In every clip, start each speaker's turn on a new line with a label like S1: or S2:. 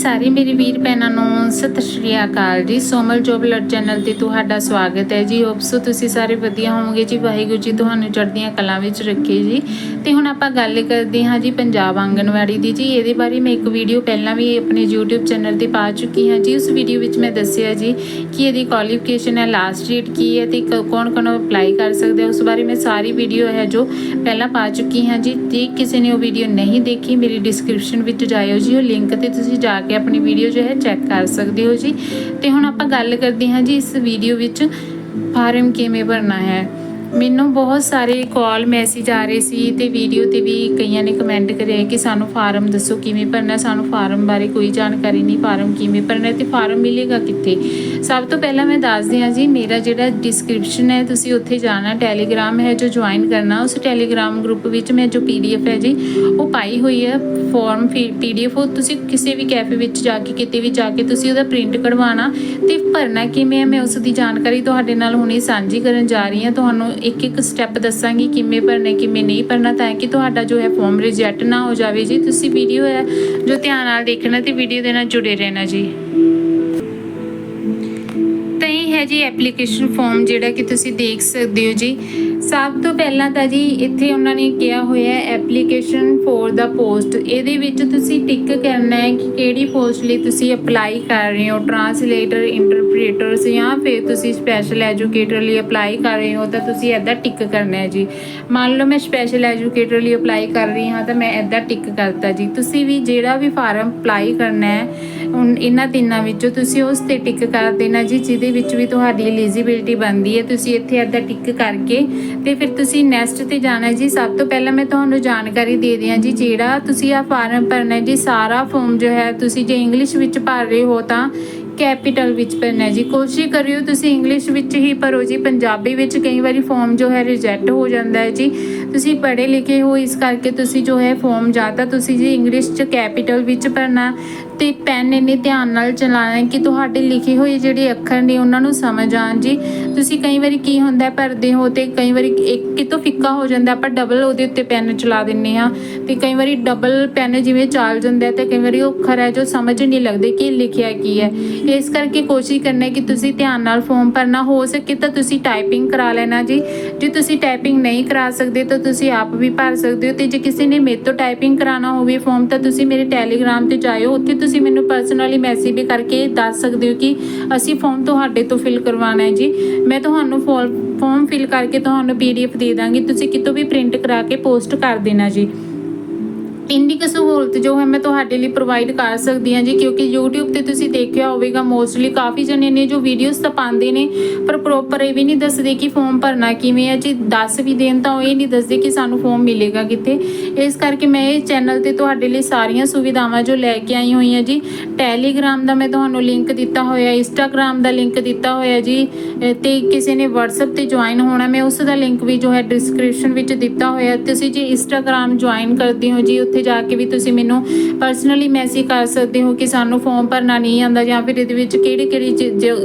S1: ਸਾਰੇ ਮੇਰੇ ਵੀਰ ਭੈਣਾਂ ਨੂੰ ਸਤਿ ਸ਼੍ਰੀ ਅਕਾਲ ਜੀ। ਸੋਮਲ ਜੋਬ ਲੜ ਚੈਨਲ ਤੇ ਤੁਹਾਡਾ ਸਵਾਗਤ ਹੈ ਜੀ। ਹੋਪਸੋ ਤੁਸੀਂ ਸਾਰੇ ਵਧੀਆ ਹੋਵੋਗੇ ਜੀ। ਵਾਹਿਗੁਰੂ ਜੀ ਤੁਹਾਨੂੰ ਚੜ੍ਹਦੀਆਂ ਕਲਾਂ ਵਿੱਚ ਰੱਖੇ ਜੀ। ਤੇ ਹੁਣ ਆਪਾਂ ਗੱਲ ਕਰਦੇ ਹਾਂ ਜੀ ਪੰਜਾਬ ਆਂਗਣਵਾੜੀ ਦੀ ਜੀ। ਇਹਦੇ ਬਾਰੇ ਮੈਂ ਇੱਕ ਵੀਡੀਓ ਪਹਿਲਾਂ ਵੀ ਆਪਣੇ YouTube ਚੈਨਲ ਤੇ ਪਾ ਚੁੱਕੀ ਹਾਂ ਜੀ। ਉਸ ਵੀਡੀਓ ਵਿੱਚ ਮੈਂ ਦੱਸਿਆ ਜੀ ਕਿ ਇਹਦੀ ਕੁਆਲੀਫਿਕੇਸ਼ਨ ਹੈ ਲਾਸਟ ਡੇਟ ਕੀ ਹੈ ਤੇ ਕੌਣ ਕੌਣ ਅਪਲਾਈ ਕਰ ਸਕਦੇ ਉਸ ਬਾਰੇ ਮੈਂ ਸਾਰੀ ਵੀਡੀਓ ਹੈ ਜੋ ਪਹਿਲਾਂ ਪਾ ਚੁੱਕੀ ਹਾਂ ਜੀ। ਜੇ ਕਿਸੇ ਨੇ ਉਹ ਵੀਡੀਓ ਨਹੀਂ ਦੇਖੀ, ਮੇਰੀ ਡਿਸਕ੍ਰਿਪਸ਼ਨ ਵਿੱਚ ਜਾਇਓ ਜੀ। ਉਹ ਲਿੰਕ ਤੇ ਤੁਸੀਂ ਜਾ ਕੇ ਆਪਣੀ ਵੀਡੀਓ ਜੋ ਹੈ ਚੈੱਕ ਕਰ ਸਕਦੇ ਹੋ ਜੀ। ਤੇ ਹੁਣ ਆਪਾਂ ਗੱਲ ਕਰਦੇ ਹਾਂ ਜੀ ਇਸ ਵੀਡੀਓ ਵਿੱਚ ਫਾਰਮ ਕਿਵੇਂ ਭਰਨਾ ਹੈ। ਮੈਨੂੰ ਬਹੁਤ ਸਾਰੇ ਕਾਲ ਮੈਸੇਜ ਆ ਰਹੇ ਸੀ ਤੇ ਵੀਡੀਓ ਤੇ ਵੀ ਕਈਆਂ ਨੇ ਕਮੈਂਟ ਕਰਿਆ ਕਿ ਸਾਨੂੰ ਫਾਰਮ ਦੱਸੋ ਕਿਵੇਂ ਭਰਨਾ, ਸਾਨੂੰ ਫਾਰਮ ਬਾਰੇ ਕੋਈ ਜਾਣਕਾਰੀ ਨਹੀਂ ਫਾਰਮ ਕਿਵੇਂ ਭਰਨਾ ਹੈ ਤੇ ਫਾਰਮ ਮਿਲੇਗਾ ਕਿੱਥੇ? ਸਭ ਤੋਂ ਪਹਿਲਾਂ ਮੈਂ ਦੱਸਦੀ ਹਾਂ ਜੀ, ਮੇਰਾ ਜਿਹੜਾ ਡਿਸਕ੍ਰਿਪਸ਼ਨ ਹੈ, ਤੁਸੀਂ ਉੱਥੇ ਜਾਣਾ ਟੈਲੀਗ੍ਰਾਮ ਹੈ ਜੋ ਜੁਆਇਨ ਕਰਨਾ, ਉਸ ਟੈਲੀਗ੍ਰਾਮ ਗਰੁੱਪ ਵਿੱਚ ਮੈਂ ਜੋ ਪੀਡੀਐਫ ਹੈ ਜੀ, ਉਹ ਪਾਈ ਹੋਈ ਹੈ ਫਾਰਮ ਪੀਡੀਐਫ ਉਹ ਤੁਸੀਂ ਕਿਸੇ ਵੀ ਕੈਫੇ ਵਿੱਚ ਜਾ ਕੇ, ਕਿਤੇ ਵੀ ਜਾ ਕੇ ਤੁਸੀਂ ਉਹਦਾ ਪ੍ਰਿੰਟ ਕਢਵਾਉਣਾ ਤੇ ਭਰਨਾ ਕਿਵੇਂ ਹੈ, ਮੈਂ ਉਸ ਦੀ ਜਾਣਕਾਰੀ ਤੁਹਾਡੇ ਨਾਲ ਹੁਣੇ ਸਾਂਝੀ ਕਰਨ ਜਾ ਰਹੀ ਹਾਂ, ਤੁਹਾਨੂੰ ਇੱਕ ਇੱਕ ਸਟੈਪ ਦੱਸਾਂਗੀ ਕਿਵੇਂ ਭਰਨਾ, ਕਿਵੇਂ ਨਹੀਂ ਭਰਨਾ, ਤਾਂ ਕਿ ਤੁਹਾਡਾ ਜੋ ਹੈ ਫਾਰਮ ਰਿਜੈਕਟ ਨਾ ਹੋ ਜਾਵੇ ਜੀ। ਤੁਸੀਂ ਵੀਡੀਓ ਹੈ ਜੋ ਧਿਆਨ ਨਾਲ ਦੇਖਣਾ ਤੇ ਵੀਡੀਓ ਦੇ ਨਾਲ ਜੁੜੇ ਰਹਿਣਾ ਜੀ। ਤਾਂ ਇਹ ਹੈ ਜੀ ਐਪਲੀਕੇਸ਼ਨ ਫਾਰਮ ਜਿਹੜਾ ਕਿ ਤੁਸੀਂ ਦੇਖ ਸਕਦੇ ਹੋ ਜੀ। ਸਭ ਤੋਂ ਪਹਿਲਾਂ ਤਾਂ ਜੀ ਇੱਥੇ ਉਹਨਾਂ ਨੇ ਕਿਹਾ ਹੋਇਆ ਹੈ ਐਪਲੀਕੇਸ਼ਨ ਫੋਰ ਦਾ ਪੋਸਟ ਇਹਦੇ ਵਿੱਚ ਤੁਸੀਂ ਟਿਕ ਕਰਨਾ ਹੈ ਕਿ ਕਿਹੜੀ ਪੋਸਟ ਲਈ ਤੁਸੀਂ ਅਪਲਾਈ ਕਰ ਰਹੇ ਹੋ। ਟਰਾਂਸਲੇਟਰ ਇੰਟਰਪ੍ਰੀਟਰਸ ਜਾਂ ਫਿਰ ਤੁਸੀਂ ਸਪੈਸ਼ਲ ਐਜੂਕੇਟਰ ਲਈ ਅਪਲਾਈ ਕਰ ਰਹੇ ਹੋ ਤਾਂ ਤੁਸੀਂ ਐਦਾਂ ਟਿਕ ਕਰਨਾ ਹੈ ਜੀ। ਮੰਨ ਲਓ ਮੈਂ ਸਪੈਸ਼ਲ ਐਜੂਕੇਟਰ ਲਈ ਅਪਲਾਈ ਕਰ ਰਹੀ ਹਾਂ ਤਾਂ ਮੈਂ ਐਦਾਂ ਟਿਕ ਕਰਤਾ ਜੀ। ਤੁਸੀਂ ਵੀ ਜਿਹੜਾ ਵੀ ਫਾਰਮ ਅਪਲਾਈ ਕਰਨਾ ਹੈ ਇਹਨਾਂ ਤਿੰਨਾਂ ਵਿੱਚੋਂ ਤੁਸੀਂ ਉਸ ਤੇ ਟਿਕ ਕਰ ਦੇਣਾ ਜੀ, ਜਿਹਦੇ ਵਿੱਚ ਵੀ ਤੁਹਾਡੀ ਐਲੀਜੀਬਿਲਟੀ ਬਣਦੀ ਹੈ। ਤੁਸੀਂ ਇੱਥੇ ਐਦਾਂ ਟਿਕ ਕਰਕੇ ਤੇ ਫਿਰ ਤੁਸੀਂ ਨੈਕਸਟ ਤੇ ਜਾਣਾ ਜੀ। ਸਭ ਤੋਂ ਪਹਿਲਾਂ ਮੈਂ ਤੁਹਾਨੂੰ ਜਾਣਕਾਰੀ ਦੇ ਦਿਆਂ ਜੀ, ਜਿਹੜਾ ਤੁਸੀਂ ਆ ਫਾਰਮ ਭਰਨਾ ਜੀ, ਸਾਰਾ ਫਾਰਮ ਜੋ ਹੈ, ਤੁਸੀਂ ਜੇ ਇੰਗਲਿਸ਼ ਵਿੱਚ ਭਰ ਰਹੇ ਹੋ ਤਾਂ ਕੈਪੀਟਲ ਵਿੱਚ ਭਰਨਾ ਜੀ। ਕੋਸ਼ਿਸ਼ ਕਰਿਓ ਤੁਸੀਂ ਇੰਗਲਿਸ਼ ਵਿੱਚ ਹੀ ਭਰੋ ਜੀ। ਪੰਜਾਬੀ ਵਿੱਚ ਕਈ ਵਾਰੀ ਫਾਰਮ ਜੋ ਹੈ ਰਿਜੈਕਟ ਹੋ ਜਾਂਦਾ ਹੈ ਜੀ। ਤੁਸੀਂ ਪੜ੍ਹੇ ਲਿਖੇ ਹੋ, ਇਸ ਕਰਕੇ ਤੁਸੀਂ ਜੋ ਹੈ ਫਾਰਮ ਤਾਂ ਤੁਸੀਂ ਜੀ ਇੰਗਲਿਸ਼ ਚ ਕੈਪੀਟਲ ਵਿੱਚ ਭਰਨਾ। ਤੇ ਪੈਨ ਇੰਨੇ ਧਿਆਨ ਨਾਲ ਚਲਾਣਾ ਕਿ ਤੁਹਾਡੇ ਲਿਖੇ ਹੋਏ ਜਿਹੜੇ ਅੱਖਰ ਨੇ, ਉਹਨਾਂ ਨੂੰ ਸਮਝ ਆਣ ਜੀ। ਤੁਸੀਂ ਕਈ ਵਾਰੀ ਕੀ ਹੁੰਦਾ ਭਰਦੇ ਹੋ ਤੇ ਕਈ ਵਾਰੀ ਇੱਕ ਕਿਤੋਂ ਫਿੱਕਾ ਹੋ ਜਾਂਦਾ ਆਪਾਂ ਡਬਲ ਉਹਦੇ ਉੱਤੇ ਪੈਨ ਚਲਾ ਦਿੰਨੇ ਆ ਤੇ ਕਈ ਵਾਰੀ ਡਬਲ ਪੈਨ ਜਿਵੇਂ ਚੱਲ ਜਾਂਦਾ ਹੈ ਤੇ ਕਈ ਵਾਰੀ ਉਹ ਅੱਖਰ ਹੈ ਜੋ ਸਮਝ ਨਹੀਂ ਲੱਗਦੇ ਕਿ ਲਿਖਿਆ ਕੀ ਹੈ। ਇਸ ਕਰਕੇ ਕੋਸ਼ਿਸ਼ ਕਰਨਾ ਕਿ ਤੁਸੀਂ ਧਿਆਨ ਨਾਲ ਫਾਰਮ ਭਰਨਾ ਹੋ ਸਕੇ ਤਾਂ ਤੁਸੀਂ ਟਾਈਪਿੰਗ ਕਰਾ ਲੈਣਾ ਜੀ। ਜੇ ਤੁਸੀਂ ਟਾਈਪਿੰਗ ਨਹੀਂ ਕਰਾ ਸਕਦੇ ਤਾਂ ਤੁਸੀਂ ਆਪ ਵੀ ਭਰ ਸਕਦੇ ਹੋ ਤੇ ਜੇ ਕਿਸੇ ਨੇ ਮੇਰੇ ਤੋਂ ਟਾਈਪਿੰਗ ਕਰਾਉਣਾ ਹੋਵੇ ਫਾਰਮ ਤਾਂ ਤੁਸੀਂ ਮੇਰੇ ਟੈਲੀਗ੍ਰਾਮ ਤੇ ਜਾਇਓ, ਉੱਥੇ ਤੁਸੀਂ ਮੈਨੂੰ ਪਰਸਨਲੀ ਮੈਸੇਜ ਵੀ ਕਰਕੇ ਦੱਸ ਸਕਦੇ ਹੋ ਕਿ ਅਸੀਂ ਫਾਰਮ ਤੁਹਾਡੇ ਤੋਂ ਫਿਲ ਕਰਵਾਉਣਾ ਹੈ ਜੀ। ਮੈਂ ਤੁਹਾਨੂੰ ਫਾਰਮ ਫਿਲ ਕਰਕੇ ਤੁਹਾਨੂੰ ਪੀਡੀਐਫ ਦੇ ਦਾਂਗੀ। ਤੁਸੀਂ ਕਿਤੋਂ ਵੀ ਪ੍ਰਿੰਟ ਕਰਾ ਕੇ ਪੋਸਟ ਕਰ ਦੇਣਾ ਜੀ। ਇੰਨੀ ਕੁ ਸਹੂਲਤ ਜੋ ਹੈ ਮੈਂ ਤੁਹਾਡੇ ਲਈ ਪ੍ਰੋਵਾਈਡ ਕਰ ਸਕਦੀ ਹਾਂ ਜੀ, ਕਿਉਂਕਿ YouTube ਤੇ ਤੁਸੀਂ ਦੇਖਿਆ ਹੋਵੇਗਾ ਮੋਸਟਲੀ ਕਾਫੀ ਜਣੇ ਨੇ ਜੋ ਵੀਡੀਓਜ਼ ਤਾਂ ਪਾਉਂਦੇ ਨੇ, ਪਰ ਪ੍ਰੋਪਰ ਇਹ ਵੀ ਨਹੀਂ ਦੱਸਦੇ ਕਿ ਫਾਰਮ ਭਰਨਾ ਕਿਵੇਂ ਹੈ ਜੀ, ਦੱਸ ਵੀ ਦੇਣ ਤਾਂ ਉਹ ਇਹ ਨਹੀਂ ਦੱਸਦੇ ਕਿ ਸਾਨੂੰ ਫਾਰਮ ਮਿਲੇਗਾ ਕਿੱਥੇ। ਇਸ ਕਰਕੇ ਮੈਂ ਇਹ ਚੈਨਲ ਤੇ ਤੁਹਾਡੇ ਲਈ ਸਾਰੀਆਂ ਸੁਵਿਧਾਵਾਂ ਜੋ ਲੈ ਕੇ ਆਈ ਹੋਈ ਹਾਂ ਜੀ ਟੈਲੀਗ੍ਰਾਮ ਦਾ ਮੈਂ ਤੁਹਾਨੂੰ ਲਿੰਕ ਦਿੱਤਾ ਹੋਇਆ ਇੰਸਟਾਗ੍ਰਾਮ ਦਾ ਲਿੰਕ ਦਿੱਤਾ ਹੋਇਆ ਜੀ, ਅਹ ਤੇ ਕਿਸੇ ਨੇ WhatsApp ਤੇ ਜੁਆਇਨ ਹੋਣਾ, ਮੈਂ ਉਸ ਦਾ ਲਿੰਕ ਵੀ ਜੋ ਹੈ ਡਿਸਕ੍ਰਿਪਸ਼ਨ ਵਿੱਚ ਦਿੱਤਾ ਹੋਇਆ, ਤੁਸੀਂ ਜੇ ਇੰਸਟਾਗ੍ਰਾਮ ਜੁਆਇਨ ਕਰਦੇ ਹੋ ਜੀ, ਉੱਥੇ ਜਾ ਕੇ ਵੀ ਤੁਸੀਂ ਮੈਨੂੰ ਪਰਸਨਲੀ ਮੈਸੇਜ ਕਰ ਸਕਦੇ ਹੋ ਕਿ ਸਾਨੂੰ ਫਾਰਮ ਭਰਨਾ ਨਹੀਂ ਆਉਂਦਾ ਜਾਂ ਫਿਰ ਇਹਦੇ ਵਿੱਚ ਕਿਹੜੀ ਕਿਹੜੀ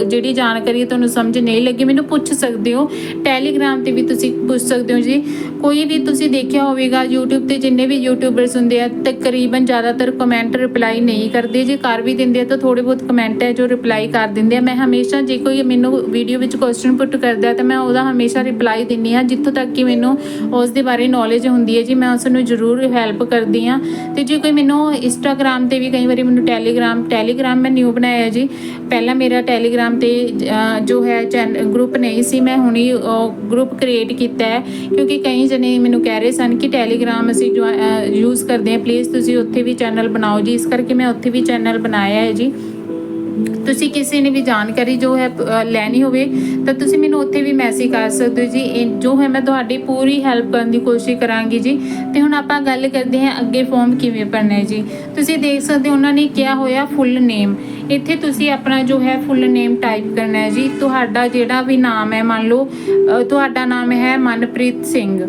S1: ਜਿਹੜੀ ਜਾਣਕਾਰੀ ਤੁਹਾਨੂੰ ਸਮਝ ਨਹੀਂ ਲੱਗੀ, ਮੈਨੂੰ ਪੁੱਛ ਸਕਦੇ ਹੋ। ਟੈਲੀਗ੍ਰਾਮ ਤੇ ਵੀ ਤੁਸੀਂ ਪੁੱਛ ਸਕਦੇ ਹੋ ਜੀ। ਕੋਈ ਵੀ ਤੁਸੀਂ ਦੇਖਿਆ ਹੋਵੇਗਾ YouTube ਤੇ ਜਿੰਨੇ ਵੀ ਯੂਟਿਊਬਰਸ ਹੁੰਦੇ ਆ, ਤਕਰੀਬਨ ਜ਼ਿਆਦਾਤਰ ਕਮੈਂਟ ਰਿਪਲਾਈ ਨਹੀਂ ਕਰਦੇ। ਜੇ ਕਰ ਵੀ ਦਿੰਦੇ ਆ ਤਾਂ ਥੋੜੇ ਬਹੁਤ ਕਮੈਂਟ ਹੈ ਜੋ ਰਿਪਲਾਈ ਕਰ ਦਿੰਦੇ ਆ। ਮੈਂ ਹਮੇਸ਼ਾ ਜੇ ਕੋਈ ਮੈਨੂੰ ਵੀਡੀਓ ਵਿੱਚ ਕੁਐਸਚਨ ਪੁੱਟ ਕਰਦਾ ਤਾਂ ਮੈਂ ਉਹਦਾ ਹਮੇਸ਼ਾ ਰਿਪਲਾਈ ਦਿੰਨੀ ਆ ਜਿੱਥੋਂ ਤੱਕ ਕਿ ਮੈਨੂੰ ਉਸ ਦੇ ਬਾਰੇ ਨੌਲੇਜ ਹੁੰਦੀ ਹੈ ਜੀ, ਮੈਂ ਉਸ ਨੂੰ ਜ਼ਰੂਰ ਹੈਲਪ ਕਰਦੀ ਆ ਤੇ ਜੇ ਕੋਈ ਮੈਨੂੰ ਇੰਸਟਾਗ੍ਰam ਤੇ ਵੀ ਕਈ ਵਾਰੀ ਮੈਨੂੰ ਟੈਲੀਗ੍ਰam ਟੈਲੀਗ੍ਰam ਮੈਂ ਨਿਊ ਬਣਾਇਆ ਜੀ। ਪਹਿਲਾਂ ਮੇਰਾ ਟੈਲੀਗ੍ਰam ਤੇ ਜੋ ਹੈ ਗਰੁੱਪ ਨਹੀਂ ਸੀ, ਮੈਂ ਹੁਣੀ ਗਰੁੱਪ ਕ੍ਰੀਏਟ ਕੀਤਾ ਹੈ। ਕਿਉਂਕਿ ਕਈ ਜਣੇ ਮੈਨੂੰ ਕਹਿ ਰਹੇ ਸਨ ਕਿ ਟੈਲੀਗ੍ਰਾਮ ਅਸੀਂ ਯੂਜ਼ ਕਰਦੇ ਹਾਂ। ਪਲੀਜ਼ ਤੁਸੀਂ ਉੱਥੇ ਵੀ ਚੈਨਲ ਬਣਾਓ ਜੀ। ਇਸ ਕਰਕੇ ਮੈਂ ਉੱਥੇ ਵੀ ਚੈਨਲ ਬਣਾਇਆ ਹੈ ਜੀ। ਤੁਸੀਂ ਕਿਸੇ ਨੇ ਵੀ ਜਾਣਕਾਰੀ ਜੋ ਹੈ ਲੈਣੀ ਹੋਵੇ, ਤਾਂ ਤੁਸੀਂ ਮੈਨੂੰ ਉੱਥੇ ਵੀ ਮੈਸੇਜ ਕਰ ਸਕਦੇ ਹੋ ਜੀ। ਇਹ ਜੋ ਹੈ, ਮੈਂ ਤੁਹਾਡੀ ਪੂਰੀ ਹੈਲਪ ਕਰਨ ਦੀ ਕੋਸ਼ਿਸ਼ ਕਰਾਂਗੀ ਜੀ। ਤੇ ਹੁਣ ਆਪਾਂ ਗੱਲ ਕਰਦੇ ਹਾਂ ਅੱਗੇ ਫਾਰਮ ਕਿਵੇਂ ਭਰਨਾ ਹੈ ਜੀ। ਤੁਸੀਂ ਦੇਖ ਸਕਦੇ ਹੋ, ਉਹਨਾਂ ਨੇ ਕਿਹਾ ਹੋਇਆ ਫੁੱਲ ਨੇਮ ਇੱਥੇ ਤੁਸੀਂ ਆਪਣਾ ਜੋ ਹੈ ਫੁੱਲ ਨੇਮ ਟਾਈਪ ਕਰਨਾ ਹੈ ਜੀ। ਤੁਹਾਡਾ ਜਿਹੜਾ ਵੀ ਨਾਮ ਹੈ, ਮੰਨ ਲਓ ਤੁਹਾਡਾ ਨਾਮ ਹੈ ਮਨਪ੍ਰੀਤ ਸਿੰਘ।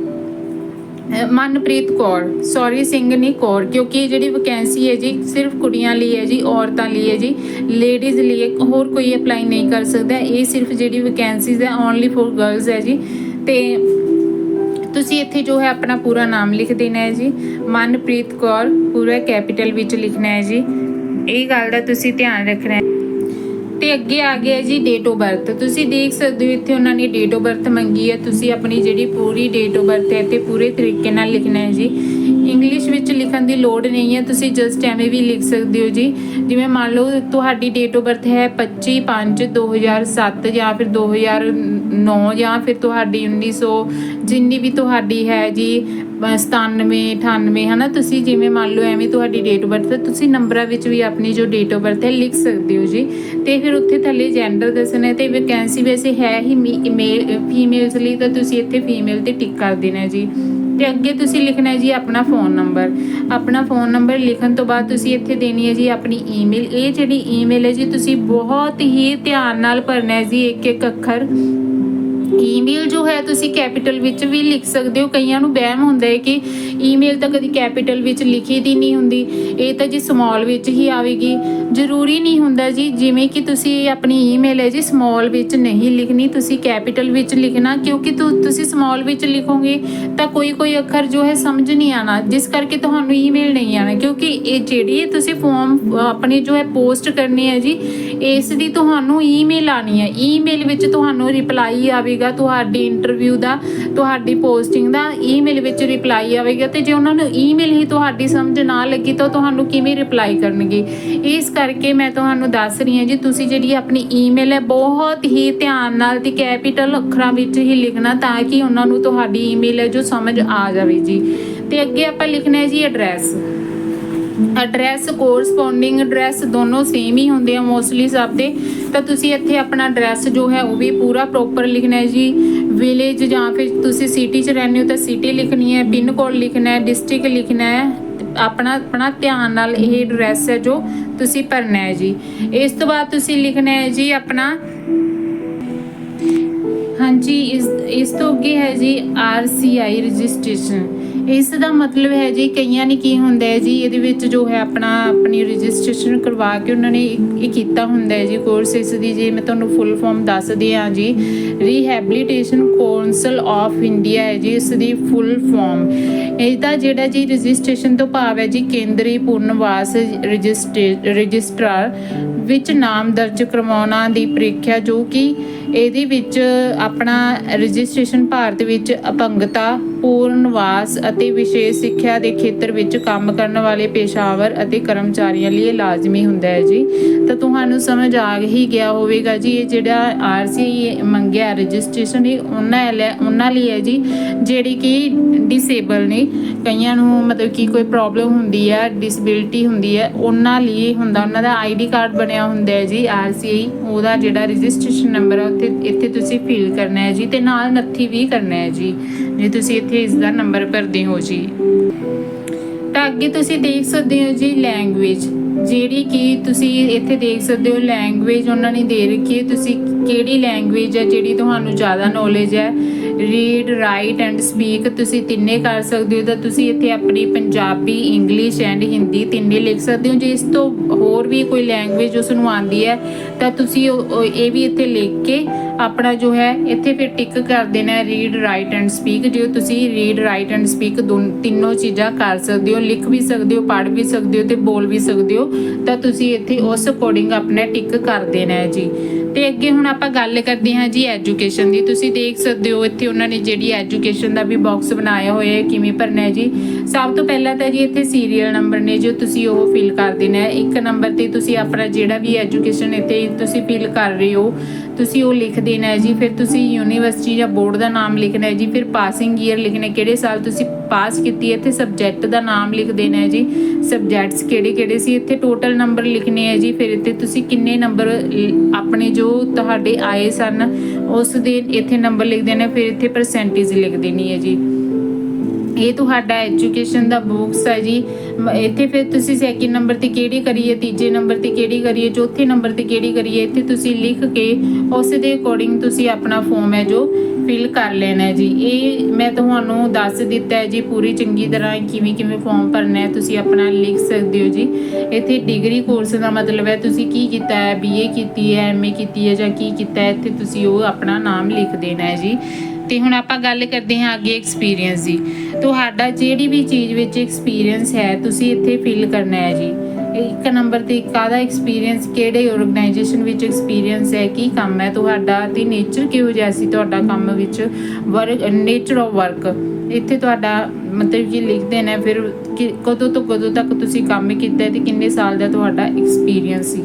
S1: ਮਨਪ੍ਰੀਤ ਕੌਰ। ਸੌਰੀ ਸਿੰਘ ਨਹੀਂ ਕੌਰ ਕਿਉਂਕਿ ਇਹ ਜਿਹੜੀ ਵੈਕੈਂਸੀ ਹੈ ਜੀ ਸਿਰਫ ਕੁੜੀਆਂ ਲਈ ਹੈ ਜੀ ਔਰਤਾਂ ਲਈ ਹੈ ਜੀ ਲੇਡੀਜ਼ ਲਈ ਹੈ, ਹੋਰ ਕੋਈ ਅਪਲਾਈ ਨਹੀਂ ਕਰ ਸਕਦਾ। ਇਹ ਸਿਰਫ ਜਿਹੜੀ ਵੈਕੈਂਸੀਜ਼ ਹੈ ਓਨਲੀ ਫॉर ਗਰਲਸ ਹੈ ਜੀ। ਤੇ ਤੁਸੀਂ ਇੱਥੇ ਜੋ ਹੈ ਆਪਣਾ ਪੂਰਾ ਨਾਮ ਲਿਖ ਦੇਣਾ ਹੈ ਜੀ। ਮਨਪ੍ਰੀਤ ਕੌਰ ਪੂਰਾ ਕੈਪੀਟਲ ਵਿੱਚ ਲਿਖਣਾ ਹੈ ਜੀ। ਇਹ ਗੱਲ ਦਾ ਤੁਸੀਂ ਧਿਆਨ ਰੱਖਣਾ ਹੈ। ਤੇ ਅੱਗੇ ਆ ਗਿਆ ਜੀ ਡੇਟ ਆਫ ਬਰਥ ਤੁਸੀਂ ਦੇਖ ਸਕਦੇ ਹੋ ਇੱਥੇ ਉਹਨਾਂ ਨੇ ਡੇਟ ਆਫ ਬਰਥ ਮੰਗੀ ਹੈ। ਤੁਸੀਂ ਆਪਣੀ ਜਿਹੜੀ ਪੂਰੀ ਡੇਟ ਆਫ ਬਰਥ ਹੈ ਤੇ ਪੂਰੇ ਤਰੀਕੇ ਨਾਲ ਲਿਖਣਾ ਹੈ ਜੀ। ਇੰਗਲਿਸ਼ ਵਿੱਚ ਲਿਖਣ ਦੀ ਲੋੜ ਨਹੀਂ ਹੈ। ਤੁਸੀਂ ਜਸਟ ਐਵੇਂ ਵੀ ਲਿਖ ਸਕਦੇ ਹੋ ਜੀ। ਜਿਵੇਂ ਮੰਨ ਲਓ ਤੁਹਾਡੀ ਡੇਟ ਆਫ ਬਰਥ ਹੈ 25 5 2007 ਜਾਂ ਫਿਰ 2009 ਜਾਂ ਫਿਰ ਤੁਹਾਡੀ 1900 ਜਿੰਨੀ ਵੀ ਤੁਹਾਡੀ ਹੈ ਜੀ 97 98 ਹਨਾ? ਤੁਸੀਂ ਜਿਵੇਂ ਮੰਨ ਲਓ ਐਵੇਂ ਤੁਹਾਡੀ ਡੇਟ ਆਫ ਬਰਥ ਤੁਸੀਂ ਨੰਬਰਾਂ ਵਿੱਚ ਵੀ ਆਪਣੀ ਜੋ ਡੇਟ ਆਫ ਬਰਥ ਹੈ ਲਿਖ ਸਕਦੇ ਹੋ ਜੀ। ਤੇ ਫਿਰ ਉੱਥੇ ਥੱਲੇ ਜੈਂਡਰ ਦੱਸਣਾ ਹੈ ਤੇ ਵੈਕੈਂਸੀ ਵੈਸੇ ਹੈ ਹੀ ਮੇਲ ਫੀਮੇਲਸ ਲਈ, ਤਾਂ ਤੁਸੀਂ ਇੱਥੇ ਫੀਮੇਲ ਤੇ ਟਿਕ ਕਰ ਦੇਣਾ ਜੀ। ਤੇ ਅੱਗੇ ਤੁਸੀਂ ਲਿਖਣਾ ਹੈ ਜੀ ਆਪਣਾ ਫੋਨ ਨੰਬਰ ਆਪਣਾ ਫੋਨ ਨੰਬਰ ਲਿਖਣ ਤੋਂ ਬਾਅਦ ਤੁਸੀਂ ਇੱਥੇ ਦੇਣੀ ਹੈ ਜੀ ਆਪਣੀ ਈਮੇਲ ਇਹ ਜਿਹੜੀ ਈਮੇਲ ਹੈ ਜੀ, ਤੁਸੀਂ ਬਹੁਤ ਹੀ ਧਿਆਨ ਨਾਲ ਭਰਨਾ ਹੈ ਜੀ ਇੱਕ ਇੱਕ ਅੱਖਰ। ਈਮੇਲ ਜੋ ਹੈ ਤੁਸੀਂ ਕੈਪੀਟਲ ਵਿੱਚ ਵੀ ਲਿਖ ਸਕਦੇ ਹੋ। ਕਈਆਂ ਨੂੰ ਬਹਿਮ ਹੁੰਦਾ ਹੈ ਕਿ ਈਮੇਲ ਤਾਂ ਕਦੀ ਕੈਪੀਟਲ ਵਿੱਚ ਲਿਖੀ ਦੀ ਨਹੀਂ ਹੁੰਦੀ। ਇਹ ਤਾਂ ਜੀ ਸਮਾਲ ਵਿੱਚ ਹੀ ਆਵੇਗੀ। ਜ਼ਰੂਰੀ ਨਹੀਂ ਹੁੰਦਾ ਜੀ, ਜਿਵੇਂ ਕਿ ਤੁਸੀਂ ਆਪਣੀ ਈਮੇਲ ਹੈ ਜੀ ਸਮਾਲ ਵਿੱਚ ਨਹੀਂ ਲਿਖਣੀ, ਤੁਸੀਂ ਕੈਪੀਟਲ ਵਿੱਚ ਲਿਖਣਾ, ਕਿਉਂਕਿ ਤੁ- ਤੁਸੀਂ ਸਮਾਲ ਵਿੱਚ ਲਿਖੋਗੇ, ਤਾਂ ਕੋਈ ਕੋਈ ਅੱਖਰ ਜੋ ਹੈ ਸਮਝ ਨਹੀਂ ਆਣਾ ਜਿਸ ਕਰਕੇ ਤੁਹਾਨੂੰ ਈਮੇਲ ਨਹੀਂ ਆਣਾ ਕਿਉਂਕਿ ਇਹ ਜਿਹੜੀ ਤੁਸੀਂ ਫਾਰਮ ਆਪਣੀ ਜੋ ਹੈ ਪੋਸਟ ਕਰਨੀ ਹੈ ਜੀ, ਇਸ ਦੀ ਤੁਹਾਨੂੰ ਈਮੇਲ ਆਣੀ ਹੈ ਈਮੇਲ ਵਿੱਚ ਤੁਹਾਨੂੰ ਰਿਪਲਾਈ ਆਵੇਗਾ, ਤੁਹਾਡੀ ਇੰਟਰਵਿਊ ਦਾ, ਤੁਹਾਡੀ ਪੋਸਟਿੰਗ ਦਾ ਈਮੇਲ ਵਿੱਚ ਰਿਪਲਾਈ ਆਵੇਗਾ, ਤੇ ਜੇ ਉਹਨਾਂ ਨੂੰ ਈਮੇਲ ਹੀ ਤੁਹਾਡੀ ਸਮਝ ਨਾ ਲੱਗੀ, ਤਾਂ ਤੁਹਾਨੂੰ ਕਿਵੇਂ ਰਿਪਲਾਈ ਕਰਨਗੇ? ਇਸ ਕਰਕੇ ਮੈਂ ਤੁਹਾਨੂੰ ਦੱਸ ਰਹੀ ਹਾਂ ਜੀ, ਤੁਸੀਂ ਜਿਹੜੀ ਆਪਣੀ ਈਮੇਲ ਹੈ, ਬਹੁਤ ਹੀ ਧਿਆਨ ਨਾਲ ਤੇ ਕੈਪੀਟਲ ਅੱਖਰਾਂ ਵਿੱਚ ਹੀ ਲਿਖਣਾ ਤਾਂ ਕਿ ਉਹਨਾਂ ਨੂੰ ਤੁਹਾਡੀ ਈਮੇਲ ਹੈ ਜੋ ਸਮਝ ਆ ਜਾਵੇ ਜੀ। ਤੇ ਅੱਗੇ ਆਪਾਂ ਲਿਖਣਾ ਹੈ ਜੀ ਐਡਰੈਸ ਐਡਰੈਸ ਕੋਰਸਪੋਂਡਿੰਗ ਐਡਰੈਸ ਦੋਨੋਂ ਸੇਮ ਹੀ ਹੁੰਦੇ ਆ ਮੋਸਟਲੀ ਸਭ ਦੇ। ਤਾਂ ਤੁਸੀਂ ਇੱਥੇ ਆਪਣਾ ਐਡਰੈਸ ਜੋ ਹੈ ਉਹ ਵੀ ਪੂਰਾ ਪ੍ਰੋਪਰ ਲਿਖਣਾ ਹੈ ਜੀ। ਵਿਲੇਜ ਜਾਂ ਫਿਰ ਤੁਸੀਂ ਸਿਟੀ 'ਚ ਰਹਿੰਦੇ ਹੋ ਤਾਂ ਸਿਟੀ ਲਿਖਣੀ ਹੈ, ਪਿੰਨ ਕੋਡ ਲਿਖਣਾ ਹੈ ਡਿਸਟ੍ਰਿਕਟ ਲਿਖਣਾ ਹੈ। ਆਪਣਾ ਆਪਣਾ ਧਿਆਨ ਨਾਲ ਇਹ ਐਡਰੈਸ ਹੈ ਜੋ ਤੁਸੀਂ ਭਰਨਾ ਹੈ ਜੀ। ਇਸ ਤੋਂ ਬਾਅਦ ਤੁਸੀਂ ਲਿਖਣਾ ਹੈ ਜੀ ਆਪਣਾ। ਹਾਂਜੀ, ਇਸ ਇਸ ਤੋਂ ਅੱਗੇ ਹੈ ਜੀ ਆਰਸੀਆਈ ਰਜਿਸਟ੍ਰੇਸ਼ਨ। ਇਸ ਦਾ ਮਤਲਬ ਹੈ ਜੀ ਕਈਆਂ ਨੇ ਕੀ ਹੁੰਦਾ ਹੈ ਜੀ, ਇਹਦੇ ਵਿੱਚ ਜੋ ਹੈ ਆਪਣਾ, ਆਪਣੀ ਰਜਿਸਟ੍ਰੇਸ਼ਨ ਕਰਵਾ ਕੇ ਉਹਨਾਂ ਨੇ ਇਹ ਕੀਤਾ ਹੁੰਦਾ ਹੈ ਜੀ ਕੋਰਸ ਇਸ ਦੀ। ਜੇ ਮੈਂ ਤੁਹਾਨੂੰ ਫੁੱਲ ਫਾਰਮ ਦੱਸਦੀ ਹਾਂ ਜੀ ਰੀਹੈਬਿਲਿਟੇਸ਼ਨ ਕੌਂਸਲ ਆਫ ਇੰਡੀਆ ਹੈ ਜੀ, ਇਸ ਦੀ ਫੁੱਲ ਫਾਰਮ। ਇਹਦਾ ਜਿਹੜਾ ਜੀ ਰਜਿਸਟ੍ਰੇਸ਼ਨ ਤੋਂ ਭਾਵ ਹੈ ਜੀ ਕੇਂਦਰੀ ਪੁਨਰਵਾਸ ਰਜਿਸਟਰ, ਰਜਿਸਟਰਾਰ ਵਿੱਚ ਨਾਮ ਦਰਜ ਕਰਵਾਉਣਾ ਦੀ ਪ੍ਰੀਖਿਆ ਜੋ ਕਿ ਇਹਦੇ ਵਿੱਚ ਆਪਣਾ ਰਜਿਸਟ੍ਰੇਸ਼ਨ ਭਾਰਤ ਵਿੱਚ ਅਪੰਗਤਾ ਪੂਰਨਵਾਸ ਅਤੇ ਵਿਸ਼ੇਸ਼ ਸਿੱਖਿਆ ਦੇ ਖੇਤਰ ਵਿੱਚ ਕੰਮ ਕਰਨ ਵਾਲੇ ਪੇਸ਼ਾਵਰ ਅਤੇ ਕਰਮਚਾਰੀਆਂ ਲਈ ਇਹ ਲਾਜ਼ਮੀ ਹੁੰਦਾ ਹੈ ਜੀ। ਤਾਂ ਤੁਹਾਨੂੰ ਸਮਝ ਆ ਹੀ ਗਿਆ ਹੋਵੇਗਾ ਜੀ, ਇਹ ਜਿਹੜਾ ਆਰਸੀ ਮੰਗਿਆ ਰਜਿਸਟ੍ਰੇਸ਼ਨ, ਇਹ ਉਹਨਾਂ ਲਈ ਉਹਨਾਂ ਲਈ ਹੈ ਜੀ, ਜਿਹੜੀ ਕਿ ਡਿਸੇਬਲ ਨੇ। ਕਈਆਂ ਨੂੰ ਮਤਲਬ ਕਿ ਕੋਈ ਪ੍ਰੋਬਲਮ ਹੁੰਦੀ ਹੈ ਡਿਸੇਬਿਲਟੀ ਹੁੰਦੀ ਹੈ ਉਹਨਾਂ ਲਈ ਹੁੰਦਾ, ਉਹਨਾਂ ਦਾ ਆਈਡੀ ਕਾਰਡ ਬਣਿਆ ਹੁੰਦਾ ਹੈ ਜੀ ਆਰਸੀਆਈ ਉਹਦਾ ਜਿਹੜਾ ਰਜਿਸਟ੍ਰੇਸ਼ਨ ਨੰਬਰ ਹੈ ਉੱਥੇ, ਇੱਥੇ ਤੁਸੀਂ ਫਿਲ ਕਰਨਾ ਹੈ ਜੀ, ਤੇ ਨਾਲ ਨੱਥੀ ਵੀ ਕਰਨਾ ਹੈ ਜੀ। ਜੇ ਤੁਸੀਂ ਇੱਥੇ ਇਸ ਦਾ ਨੰਬਰ ਭਰਦੇ ਹੋ ਜੀ। ਤਾਂ ਅੱਗੇ ਤੁਸੀਂ ਦੇਖ ਸਕਦੇ ਹੋ ਜੀ ਲੈਂਗੁਏਜ ਜਿਹੜੀ ਕਿ ਤੁਸੀਂ ਇੱਥੇ ਦੇਖ ਸਕਦੇ ਹੋ ਲੈਂਗੁਏਜ ਉਹਨਾਂ ਨੇ ਦੇ ਰੱਖੀ ਹੈ। ਤੁਸੀਂ ਕਿਹੜੀ ਲੈਂਗੁਏਜ ਹੈ, ਜਿਹੜੀ ਤੁਹਾਨੂੰ ਜ਼ਿਆਦਾ ਨੌਲੇਜ ਹੈ? ਰੀਡ ਰਾਈਟ ਐਂਡ ਸਪੀਕ ਤੁਸੀਂ ਤਿੰਨੇ ਕਰ ਸਕਦੇ ਹੋ। ਤਾਂ ਤੁਸੀਂ ਇੱਥੇ ਆਪਣੀ ਪੰਜਾਬੀ ਇੰਗਲਿਸ਼ ਐਂਡ ਹਿੰਦੀ ਤਿੰਨੇ ਲਿਖ ਸਕਦੇ ਹੋ। ਜੇ ਇਸ ਤੋਂ ਹੋਰ ਵੀ ਕੋਈ ਲੈਂਗੁਏਜ ਉਸ ਨੂੰ ਆਂਦੀ ਹੈ, ਤਾਂ ਤੁਸੀਂ ਇਹ ਵੀ ਇੱਥੇ ਲਿਖ ਕੇ ਆਪਣਾ ਜੋ ਹੈ, ਇੱਥੇ ਫਿਰ ਟਿਕ ਕਰ ਦੇਣਾ ਰੀਡ ਰਾਈਟ ਐਂਡ ਸਪੀਕ ਜੇ ਤੁਸੀਂ ਰੀਡ ਰਾਈਟ ਐਂਡ ਸਪੀਕ ਤਿੰਨੋਂ ਚੀਜ਼ਾਂ ਕਰ ਸਕਦੇ ਹੋ, ਲਿਖ ਵੀ ਸਕਦੇ ਹੋ, ਪੜ੍ਹ ਵੀ ਸਕਦੇ ਹੋ ਤੇ ਬੋਲ ਵੀ ਸਕਦੇ ਹੋ, ਤਾਂ ਤੁਸੀਂ ਇੱਥੇ ਉਸ ਅਕੋਰਡਿੰਗ ਆਪਣਾ ਟਿਕ ਕਰ ਦੇਣਾ ਹੈ ਜੀ। ਤੇ ਅੱਗੇ ਹੁਣ ਆਪਾਂ ਗੱਲ ਕਰਦੇ ਹਾਂ ਜੀ ਐਜੂਕੇਸ਼ਨ ਦੀ। ਤੁਸੀਂ ਦੇਖ ਸਕਦੇ ਹੋ, ਇੱਥੇ ਉਹਨਾਂ ਨੇ ਜਿਹੜੀ ਐਜੂਕੇਸ਼ਨ ਦਾ ਵੀ ਬਾਕਸ ਬਣਾਇਆ ਹੋਇਆ ਹੈ, ਕਿਵੇਂ ਭਰਨਾ ਹੈ ਜੀ। ਸਭ ਤੋਂ ਪਹਿਲਾਂ ਤਾਂ ਜੀ ਇੱਥੇ ਸੀਰੀਅਲ ਨੰਬਰ ਨੇ, ਜੋ ਤੁਸੀਂ ਉਹ ਫਿਲ ਕਰ ਦੇਣਾ ਹੈ। ਇੱਕ ਨੰਬਰ ਤੇ ਤੁਸੀਂ ਆਪਣਾ ਜਿਹੜਾ ਵੀ ਐਜੂਕੇਸ਼ਨ ਇੱਥੇ ਤੁਸੀਂ ਫਿਲ ਕਰ ਰਹੇ ਹੋ ਤੁਸੀਂ ਉਹ ਲਿਖ ਦੇਣਾ ਹੈ ਜੀ, ਫਿਰ ਤੁਸੀਂ ਯੂਨੀਵਰਸਿਟੀ ਜਾਂ ਬੋਰਡ ਦਾ ਨਾਮ ਲਿਖਣਾ ਹੈ ਜੀ, ਫਿਰ ਪਾਸਿੰਗ ਈਅਰ ਲਿਖਣਾ, ਕਿਹੜੇ ਸਾਲ ਤੁਸੀਂ ਪਾਸ ਕੀਤੀ ਹੈ ਇੱਥੇ ਸਬਜੈਕਟ ਦਾ ਨਾਮ ਲਿਖ ਦੇਣਾ ਹੈ ਜੀ। ਸਬਜੈਕਟਸ ਕਿਹੜੇ ਕਿਹੜੇ ਸੀ, ਇੱਥੇ ਟੋਟਲ ਨੰਬਰ ਲਿਖਣੇ ਹੈ ਜੀ, ਫਿਰ ਇੱਥੇ ਤੁਸੀਂ ਕਿੰਨੇ ਨੰਬਰ ਆਪਣੇ ਜੋ ਤੁਹਾਡੇ ਆਏ ਸਨ, ਉਸ ਦੇ ਇੱਥੇ ਨੰਬਰ ਲਿਖ ਦੇਣਾ ਫਿਰ ਇੱਥੇ ਪਰਸੈਂਟੇਜ ਲਿਖ ਦੇਣੀ ਹੈ ਜੀ। ਇਹ ਤੁਹਾਡਾ ਐਜੂਕੇਸ਼ਨ ਦਾ ਬੁੱਕਸ ਹੈ ਜੀ। ਮ- ਇੱਥੇ ਫਿਰ ਤੁਸੀਂ ਸੈਕਿੰਡ ਨੰਬਰ ਤੇ ਕਿਹੜੀ ਕਰੀਏ, ਤੀਜੇ ਨੰਬਰ ਤੇ ਕਿਹੜੀ ਕਰੀਏ, ਚੌਥੇ ਨੰਬਰ ਤੇ ਕਿਹੜੀ ਕਰੀਏ, ਇੱਥੇ ਤੁਸੀਂ ਲਿਖ ਕੇ ਉਸ ਦੇ ਅਕੋਰਡਿੰਗ ਤੁਸੀਂ ਆਪਣਾ ਫਾਰਮ ਹੈ ਜੋ ਫਿਲ ਕਰ ਲੈਣਾ ਜੀ। ਇਹ ਮੈਂ ਤੁਹਾਨੂੰ ਦੱਸ ਦਿੱਤਾ ਹੈ ਜੀ, ਪੂਰੀ ਚੰਗੀ ਤਰ੍ਹਾਂ ਕਿਵੇਂ ਕਿਵੇਂ ਫਾਰਮ ਭਰਨਾ ਹੈ, ਤੁਸੀਂ ਆਪਣਾ ਲਿਖ ਸਕਦੇ ਹੋ ਜੀ। ਇੱਥੇ ਡਿਗਰੀ ਕੋਰਸ ਦਾ ਮਤਲਬ ਹੈ, ਤੁਸੀਂ ਕੀ ਕੀਤਾ ਹੈ ਬੀਏ ਕੀਤੀ ਹੈ ਐਮਏ ਕੀਤੀ ਹੈ ਜਾਂ ਕੀ ਕੀਤਾ ਹੈ, ਇੱਥੇ ਤੁਸੀਂ ਉਹ ਆਪਣਾ ਨਾਮ ਲਿਖ ਦੇਣਾ ਹੈ ਜੀ। ਤੇ ਹੁਣ ਆਪਾਂ ਗੱਲ ਕਰਦੇ ਹਾਂ ਅੱਗੇ ਐਕਸਪੀਰੀਅੰਸ ਦੀ। ਤੁਹਾਡਾ ਜਿਹੜੀ ਵੀ ਚੀਜ਼ ਵਿੱਚ ਐਕਸਪੀਰੀਅੰਸ ਹੈ, ਤੁਸੀਂ ਇੱਥੇ ਫਿਲ ਕਰਨਾ ਹੈ ਜੀ। ਇੱਕ ਨੰਬਰ ਤੇ ਕਾਹਦਾ ਐਕਸਪੀਰੀਅੰਸ ਕਿਹੜੇ ਆਰਗੇਨਾਈਜੇਸ਼ਨ ਵਿੱਚ ਐਕਸਪੀਰੀਅੰਸ ਹੈ, ਕੀ ਕੰਮ ਹੈ, ਤੁਹਾਡਾ ਤੇ ਨੇਚਰ ਕਿਹੋ ਜਿਹਾ ਸੀ, ਤੁਹਾਡਾ ਕੰਮ ਵਿੱਚ ਵਰਕ ਨੇਚਰ ਆਫ ਵਰਕ ਇੱਥੇ ਤੁਹਾਡਾ ਮਤਲਬ ਕਿ ਲਿਖਦੇ ਨੇ, ਫਿਰ ਕਿ ਕਦੋਂ ਤੋਂ ਕਦੋਂ ਤੱਕ ਤੁਸੀਂ ਕੰਮ ਕੀਤਾ ਹੈ ਤੇ ਕਿੰਨੇ ਸਾਲ ਦਾ ਤੁਹਾਡਾ ਐਕਸਪੀਰੀਅੰਸ ਸੀ।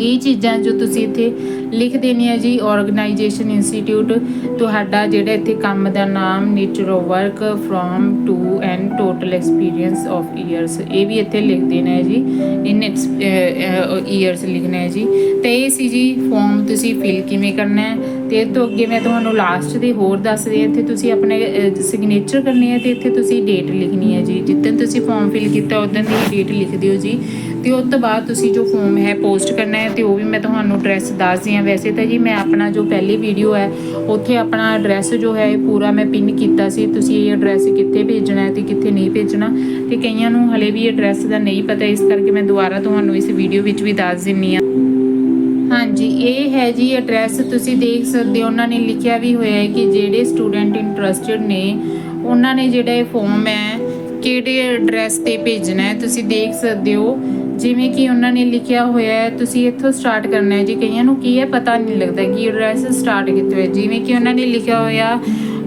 S1: ਇਹ ਚੀਜ਼ਾਂ ਜੋ ਤੁਸੀਂ ਇੱਥੇ ਲਿਖ ਦੇਣੀਆਂ ਜੀ ਆਰਗੇਨਾਈਜੇਸ਼ਨ ਇੰਸਟੀਚਿਊਟ ਤੁਹਾਡਾ ਜਿਹੜਾ ਇੱਥੇ ਕੰਮ ਦਾ ਨਾਮ nature of work from to and total experience of years ਇਹ ਵੀ ਇੱਥੇ ਲਿਖ ਦੇਣਾ ਹੈ ਜੀ ਇਨ ਇਅਰਸ ਲਿਖਣਾ ਹੈ ਜੀ। ਤੇ ਇਹ ਸੀ ਜੀ ਫਾਰਮ ਤੁਸੀਂ ਫਿਲ ਕਿਵੇਂ ਕਰਨਾ ਹੈ? ਤੇ ਇਹ ਤੋਂ ਅੱਗੇ ਮੈਂ ਤੁਹਾਨੂੰ ਲਾਸਟ ਦੇ ਹੋਰ ਦੱਸ ਰਹੀ ਹਾਂ, ਇੱਥੇ ਤੁਸੀਂ ਆਪਣੇ ਸਿਗਨੇਚਰ ਕਰਨੀ ਹੈ ਤੇ ਇੱਥੇ ਤੁਸੀਂ ਡੇਟ ਲਿਖਣੀ ਹੈ ਜੀ। ਜਿੱਦਣ ਤੁਸੀਂ ਫਾਰਮ ਫਿਲ ਕੀਤਾ ਉਦੋਂ ਦੀ ਡੇਟ ਲਿਖ ਦਿਓ ਜੀ। ਤੇ ਉਸ ਤੋਂ ਬਾਅਦ ਤੁਸੀਂ ਜੋ ਫਾਰਮ ਹੈ ਪੋਸਟ ਕਰਨਾ ਹੈ ਤੇ ਉਹ ਵੀ ਮੈਂ ਤੁਹਾਨੂੰ ਐਡਰੈਸ ਦੱਸਦੀ ਹਾਂ। ਵੈਸੇ ਤਾਂ ਜੀ ਮੈਂ ਆਪਣਾ ਜੋ ਪਹਿਲੀ ਵੀਡੀਓ ਹੈ, ਉੱਥੇ ਆਪਣਾ ਐਡਰੈਸ ਜੋ ਹੈ ਪੂਰਾ ਮੈਂ ਪਿੰਨ ਕੀਤਾ ਸੀ। ਤੁਸੀਂ ਇਹ ਐਡਰੈਸ ਕਿੱਥੇ ਭੇਜਣਾ ਹੈ ਤੇ ਕਿੱਥੇ ਨਹੀਂ ਭੇਜਣਾ। ਤੇ ਕਈਆਂ ਨੂੰ ਹਲੇ ਵੀ ਐਡਰੈਸ ਦਾ ਨਹੀਂ ਪਤਾ, ਇਸ ਕਰਕੇ ਮੈਂ ਦੁਬਾਰਾ ਤੁਹਾਨੂੰ ਇਸ ਵੀਡੀਓ ਵਿੱਚ ਵੀ ਦੱਸ ਦਿੰਨੀ ਹਾਂ। ਹਾਂਜੀ ਇਹ ਹੈ ਜੀ ਐਡਰੈਸ ਤੁਸੀਂ ਦੇਖ ਸਕਦੇ ਹੋ, ਉਹਨਾਂ ਨੇ ਲਿਖਿਆ ਵੀ ਹੋਇਆ ਹੈ ਕਿ ਜਿਹੜੇ ਸਟੂਡੈਂਟ ਇੰਟਰਸਟਿਡ ਨੇ, ਉਹਨਾਂ ਨੇ ਜਿਹੜਾ ਇਹ ਫਾਰਮ ਹੈ, ਕਿਹੜੇ ਐਡਰੈਸ ਤੇ ਭੇਜਣਾ ਹੈ, ਤੁਸੀਂ ਦੇਖ ਸਕਦੇ ਹੋ। ਜਿਵੇਂ ਕਿ ਉਹਨਾਂ ਨੇ ਲਿਖਿਆ ਹੋਇਆ ਹੈ, ਤੁਸੀਂ ਇੱਥੋਂ ਸਟਾਰਟ ਕਰਨਾ ਹੈ ਜੀ। ਕਈਆਂ ਨੂੰ ਕੀ ਹੈ, ਪਤਾ ਨਹੀਂ ਲੱਗਦਾ ਕਿ ਐਡਰੈਸ ਸਟਾਰਟ ਕਿੱਥੋਂ ਹੈ। ਜਿਵੇਂ ਕਿ ਉਹਨਾਂ ਨੇ ਲਿਖਿਆ ਹੋਇਆ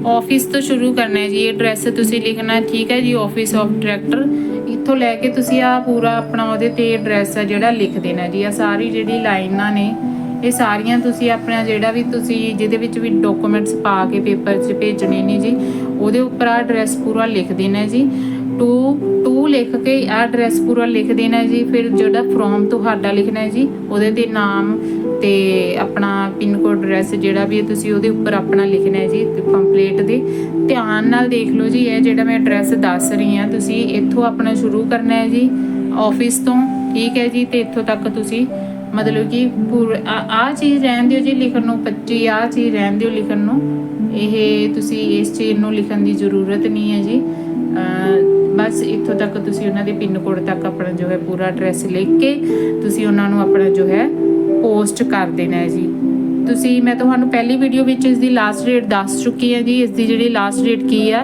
S1: ਆਫਿਸ ਤੋਂ ਸ਼ੁਰੂ ਕਰਨਾ ਹੈ ਜੀ ਐਡਰੈਸ ਤੁਸੀਂ ਲਿਖਣਾ ਠੀਕ ਹੈ ਜੀ ਆਫਿਸ ਆਫ ਡਾਇਰੈਕਟਰ ਇੱਥੋਂ ਲੈ ਕੇ ਤੁਸੀਂ ਆ ਪੂਰਾ ਆਪਣਾ ਉਹਦੇ ਤੇ ਐਡਰੈਸ ਆ ਜਿਹੜਾ ਲਿਖ ਦੇਣਾ ਜੀ ਆ ਸਾਰੀ ਜਿਹੜੀ ਲਾਈਨਾਂ ਨੇ ਇਹ ਸਾਰੀਆਂ ਤੁਸੀਂ ਆਪਣਾ ਜਿਹੜਾ ਵੀ ਤੁਸੀਂ ਜਿਹਦੇ ਵਿੱਚ ਵੀ ਡਾਕੂਮੈਂਟਸ ਪਾ ਕੇ ਪੇਪਰ 'ਚ ਭੇਜਣੇ ਨੇ ਜੀ, ਉਹਦੇ ਉੱਪਰ ਆ ਐਡਰੈਸ ਪੂਰਾ ਲਿਖ ਦੇਣਾ ਜੀ। ਟੂ ਟੂ ਲਿਖ ਕੇ ਆ ਐਡਰੈਸ ਪੂਰਾ ਲਿਖ ਦੇਣਾ ਜੀ, ਫਿਰ ਜਿਹੜਾ ਫਰੋਮ ਤੁਹਾਡਾ ਲਿਖਣਾ ਹੈ ਜੀ, ਉਹਦੇ ਤੇ ਨਾਮ ਤੇ ਆਪਣਾ ਪਿਨ ਕੋਡ ਐਡਰੈਸ ਜਿਹੜਾ ਵੀ ਹੈ ਤੁਸੀਂ ਉਹਦੇ ਉੱਪਰ ਆਪਣਾ ਲਿਖਣਾ ਹੈ ਜੀ ਪੰਪਲੇਟ ਦੇ। ਧਿਆਨ ਨਾਲ ਦੇਖ ਲਓ ਜੀ, ਇਹ ਜਿਹੜਾ ਮੈਂ ਐਡਰੈਸ ਦੱਸ ਰਹੀ ਹਾਂ, ਤੁਸੀਂ ਇੱਥੋਂ ਆਪਣਾ ਸ਼ੁਰੂ ਕਰਨਾ ਹੈ ਜੀ ਆਫਿਸ ਤੋਂ। ਠੀਕ ਹੈ ਜੀ, ਤੇ ਇੱਥੋਂ ਤੱਕ ਤੁਸੀਂ ਮਤਲਬ ਕਿ ਆ ਚੀਜ਼ ਰਹਿਣ ਦਿਓ ਜੀ ਲਿਖਣ ਨੂੰ 25 ਆ ਚੀਜ਼ ਰਹਿਣ ਦਿਓ ਲਿਖਣ ਨੂੰ। ਇਹ ਤੁਸੀਂ ਇਸ ਚੀਜ਼ ਨੂੰ ਲਿਖਣ ਦੀ ਜ਼ਰੂਰਤ ਨਹੀਂ ਹੈ ਜੀ। ਬਸ ਇੱਥੋਂ ਤੱਕ ਤੁਸੀਂ ਉਹਨਾਂ ਦੇ ਪਿੰਨ ਕੋਡ ਤੱਕ ਆਪਣਾ ਜੋ ਹੈ ਪੂਰਾ ਐਡਰੈਸ ਲਿਖ ਕੇ ਤੁਸੀਂ ਉਹਨਾਂ ਨੂੰ ਆਪਣਾ ਜੋ ਹੈ ਪੋਸਟ ਕਰ ਦੇਣਾ ਹੈ ਜੀ। ਤੁਸੀਂ, ਮੈਂ ਤੁਹਾਨੂੰ ਪਹਿਲੀ ਵੀਡੀਓ ਵਿੱਚ ਇਸ ਦੀ ਲਾਸਟ ਡੇਟ ਦੱਸ ਚੁੱਕੀ ਹਾਂ ਜੀ। ਇਸ ਦੀ ਜਿਹੜੀ ਲਾਸਟ ਡੇਟ ਕੀ ਆ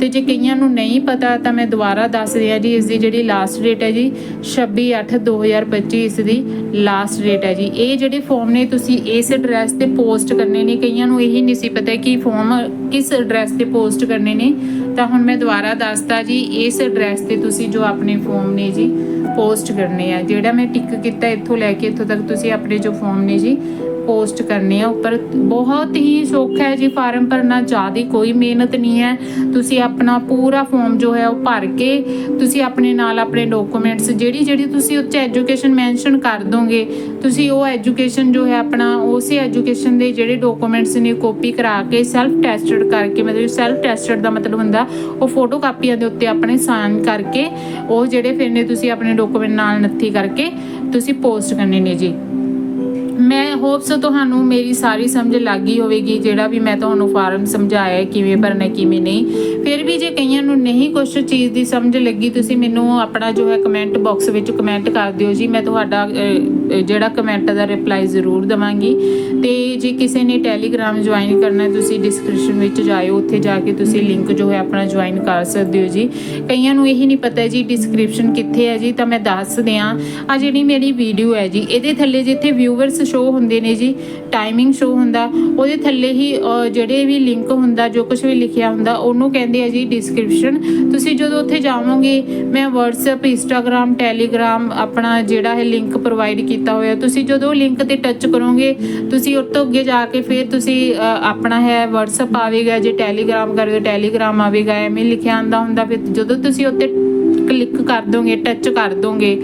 S1: ਤੇ ਜੇ ਕਈਆਂ ਨੂੰ ਨਹੀਂ ਪਤਾ ਤਾਂ ਮੈਂ ਦੁਬਾਰਾ ਦੱਸ ਰਿਹਾ ਜੀ, ਇਸ ਦੀ ਜਿਹੜੀ ਲਾਸਟ ਡੇਟ ਹੈ ਜੀ 26/8/2025 ਇਸ ਦੀ ਲਾਸਟ ਡੇਟ ਹੈ ਜੀ। ਇਹ ਜਿਹੜੇ ਫਾਰਮ ਨੇ ਤੁਸੀਂ ਇਸ ਐਡਰੈਸ ਤੇ ਪੋਸਟ ਕਰਨੇ ਨੇ, ਕਈਆਂ ਨੂੰ ਇਹ ਨਹੀਂ ਸੀ ਪਤਾ ਕਿ ਫਾਰਮ ਕਿਸ ਐਡਰੈਸ ਤੇ ਪੋਸਟ ਕਰਨੇ ਨੇ। ਤਾਂ ਹੁਣ ਮੈਂ ਦੁਬਾਰਾ ਦੱਸਤਾ ਜੀ, ਇਸ ਐਡਰੈਸ ਤੇ ਤੁਸੀਂ ਜੋ ਆਪਣੇ ਫਾਰਮ ਨੇ ਜੀ ਪੋਸਟ ਕਰਨੇ ਆ। ਜਿਹੜਾ ਮੈਂ ਟਿਕ ਕੀਤਾ ਇੱਥੋਂ ਲੈ ਕੇ ਇੱਥੋਂ ਤੱਕ ਤੁਸੀਂ ਆਪਣੇ ਜੋ ਫਾਰਮ ਨੇ ਜੀ ਪੋਸਟ ਕਰਨੇ ਆ, ਉੱਪਰ ਬਹੁਤ ਹੀ ਸੌਖਾ ਹੈ ਜੀ, ਫਾਰਮ ਭਰਨਾ, ਜ਼ਿਆਦਾ ਕੋਈ ਮਿਹਨਤ ਨਹੀਂ ਹੈ। ਤੁਸੀਂ ਆਪਣਾ ਪੂਰਾ ਫਾਰਮ ਜੋ ਹੈ ਉਹ ਭਰ ਕੇ ਤੁਸੀਂ ਆਪਣੇ ਨਾਲ ਆਪਣੇ ਡਾਕੂਮੈਂਟਸ ਜਿਹੜੀ ਜਿਹੜੀ ਤੁਸੀਂ ਉੱਤੇ ਐਜੂਕੇਸ਼ਨ ਮੈਂਸ਼ਨ ਕਰ ਦੋਗੇ, ਤੁਸੀਂ ਉਹ ਐਜੂਕੇਸ਼ਨ ਜੋ ਹੈ ਆਪਣਾ, ਉਸੇ ਐਜੂਕੇਸ਼ਨ ਦੇ ਜਿਹੜੇ ਡਾਕੂਮੈਂਟਸ ਨੇ ਕਾਪੀ ਕਰਾ ਕੇ ਸੈਲਫ ਟੈਸਟਡ ਕਰਕੇ, ਮਤਲਬ ਸੈਲਫ ਟੈਸਟਡ ਦਾ ਮਤਲਬ ਹੁੰਦਾ, ਉਹ ਫੋਟੋ ਕਾਪੀਆਂ ਦੇ ਉੱਤੇ ਆਪਣੇ ਸਾਈਨ ਕਰਕੇ, ਉਹ ਜਿਹੜੇ ਫਿਰ ਨੇ ਤੁਸੀਂ ਆਪਣੇ ਡਾਕੂਮੈਂਟ ਨਾਲ ਨੱਥੀ ਕਰਕੇ ਤੁਸੀਂ ਪੋਸਟ ਕਰਨੇ ਨੇ ਜੀ। ਮੈਂ ਹੋਪਸ ਤੁਹਾਨੂੰ ਮੇਰੀ ਸਾਰੀ ਸਮਝ ਲੱਗ ਗਈ ਹੋਵੇਗੀ ਜਿਹੜਾ ਵੀ ਮੈਂ ਤੁਹਾਨੂੰ ਫਾਰਮ ਸਮਝਾਇਆ ਕਿਵੇਂ ਭਰਨਾ ਕਿਵੇਂ ਨਹੀਂ। ਫਿਰ ਵੀ ਜੇ ਕਈਆਂ ਨੂੰ ਨਹੀਂ ਕੁਝ ਚੀਜ਼ ਦੀ ਸਮਝ ਲੱਗੀ, ਤੁਸੀਂ ਮੈਨੂੰ ਆਪਣਾ ਜੋ ਹੈ ਕਮੈਂਟ ਬਾਕਸ ਵਿੱਚ ਕਮੈਂਟ ਕਰ ਦਿਓ ਜੀ। ਮੈਂ ਤੁਹਾਡਾ ਜਿਹੜਾ ਕਮੈਂਟ ਦਾ ਰਿਪਲਾਈ ਜ਼ਰੂਰ ਦਵਾਂਗੀ। ਤੇ ਜੇ ਕਿਸੇ ਨੇ ਟੈਲੀਗ੍ਰਾਮ ਜੁਆਇਨ ਕਰਨਾ ਤੁਸੀਂ ਡਿਸਕ੍ਰਿਪਸ਼ਨ ਵਿੱਚ ਜਾਇਓ। ਉੱਥੇ ਜਾ ਕੇ ਤੁਸੀਂ ਲਿੰਕ ਜੋ ਹੈ ਆਪਣਾ ਜੁਆਇਨ ਕਰ ਸਕਦੇ ਹੋ ਜੀ। ਕਈਆਂ ਨੂੰ ਇਹ ਨਹੀਂ ਪਤਾ ਜੀ ਡਿਸਕ੍ਰਿਪਸ਼ਨ ਕਿੱਥੇ ਹੈ ਜੀ, ਤਾਂ ਮੈਂ ਦੱਸ ਦਿਆਂ। ਆ ਜਿਹੜੀ ਮੇਰੀ ਵੀਡੀਓ ਹੈ ਜੀ, ਇਹਦੇ ਥੱਲੇ ਜਿੱਥੇ ਵਿਊਵਰਸ ਸ਼ੋ ਹੁੰਦੇ ਨੇ ਜੀ ਟਾਈਮਿੰਗ ਸ਼ੋ ਹੁੰਦਾ, ਉਹਦੇ ਥੱਲੇ ਹੀ ਜਿਹੜੇ ਵੀ ਲਿੰਕ ਹੁੰਦਾ, ਜੋ ਕੁਝ ਵੀ ਲਿਖਿਆ ਹੁੰਦਾ, ਉਹਨੂੰ ਕਹਿੰਦੇ ਆ ਜੀ ਡਿਸਕ੍ਰਿਪਸ਼ਨ ਤੁਸੀਂ ਜਦੋਂ ਉੱਥੇ ਜਾਵੋਗੇ, ਮੈਂ WhatsApp, Instagram, Telegram, ਆਪਣਾ ਜਿਹੜਾ ਹੈ ਲਿੰਕ ਪ੍ਰੋਵਾਈਡ ਕੀਤਾ ਹੋਇਆ। ਤੁਸੀਂ ਜਦੋਂ ਲਿੰਕ ਤੇ ਟੱਚ ਕਰੋਗੇ, ਤੁਸੀਂ ਉਸ ਤੋਂ ਅੱਗੇ ਜਾ ਕੇ ਫਿਰ ਤੁਸੀਂ ਆਪਣਾ ਹੈ WhatsApp ਆਵੇਗਾ, ਜੇ Telegram ਕਰਦੇ Telegram ਆਵੇਗਾ, ਐਵੇਂ ਲਿਖਿਆ ਆਂਦਾ ਹੁੰਦਾ, ਫਿਰ ਜਦੋਂ ਤੁਸੀਂ ਉੱਤੇ ਕਲਿੱਕ ਕਰ ਦੋਗੇ ਟੱਚ ਕਰ ਦੋਗੇ,